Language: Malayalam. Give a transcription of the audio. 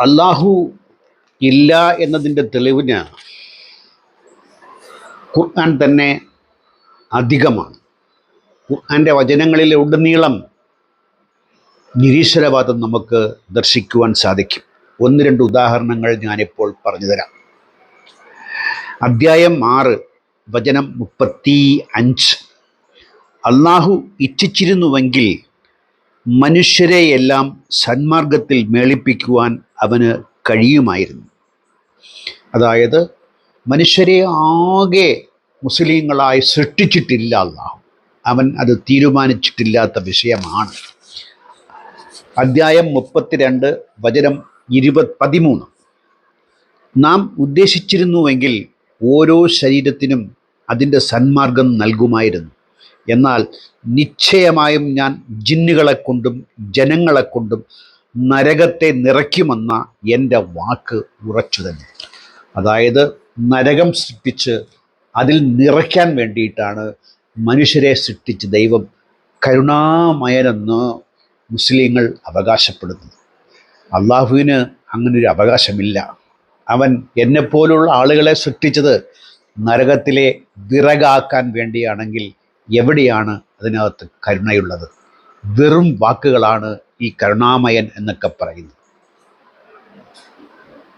അള്ളാഹു ഇല്ല എന്നതിന്റെ തെളിവിന് ഖുർആൻ തന്നെ അധികമാണ്. ഖുർആന്റെ വചനങ്ങളിലെ ഉടനീളം നിരീശ്വരവാദം നമുക്ക് ദർശിക്കുവാൻ സാധിക്കും. ഒന്ന് രണ്ട് ഉദാഹരണങ്ങൾ ഞാനിപ്പോൾ പറഞ്ഞു തരാം അദ്ധ്യായം ആറ് വചനം മുപ്പത്തി അഞ്ച്. അള്ളാഹു ഇച്ഛിച്ചിരുന്നുവെങ്കിൽ മനുഷ്യരെയെല്ലാം സന്മാർഗത്തിൽ മേളിപ്പിക്കുവാൻ അവന് കഴിയുമായിരുന്നു. അതായത് മനുഷ്യരെ ആകെ മുസ്ലിങ്ങളായി സൃഷ്ടിച്ചിട്ടില്ല അള്ളാഹു. അവൻ അത് തീരുമാനിച്ചിട്ടില്ലാത്ത വിഷയമാണ്. അദ്ധ്യായം മുപ്പത്തിരണ്ട് വചനം ഇരുപത് പതിമൂന്ന്. നാം ഉദ്ദേശിച്ചിരുന്നുവെങ്കിൽ ഓരോ ശരീരത്തിനും അതിന്റെ സന്മാർഗം നൽകുമായിരുന്നു. എന്നാൽ നിശ്ചയമായും ഞാൻ ജിന്നുകളെ കൊണ്ടും ജനങ്ങളെ കൊണ്ടും നരകത്തെ നിറയ്ക്കുമെന്ന എന്റെ വാക്ക് ഉറച്ചു തന്നെ. അതായത് നരകം സൃഷ്ടിച്ച് അതിൽ നിറയ്ക്കാൻ വേണ്ടിയിട്ടാണ് മനുഷ്യരെ സൃഷ്ടിച്ച് ദൈവം കരുണാമയനെന്ന് മുസ്ലിങ്ങൾ അവകാശപ്പെടുന്നത്. അള്ളാഹുവിന് അങ്ങനൊരു അവകാശമില്ല. അവൻ എന്നെപ്പോലുള്ള ആളുകളെ സൃഷ്ടിച്ചത് നരകത്തിലെ വിറകാക്കാൻ വേണ്ടിയാണെങ്കിൽ എവിടെയാണ് അതിനകത്ത് കരുണയുള്ളത്? വെറും വാക്കുകളാണ് ഈ കരുണാമയൻ എന്നൊക്കെ പറയുന്നത്.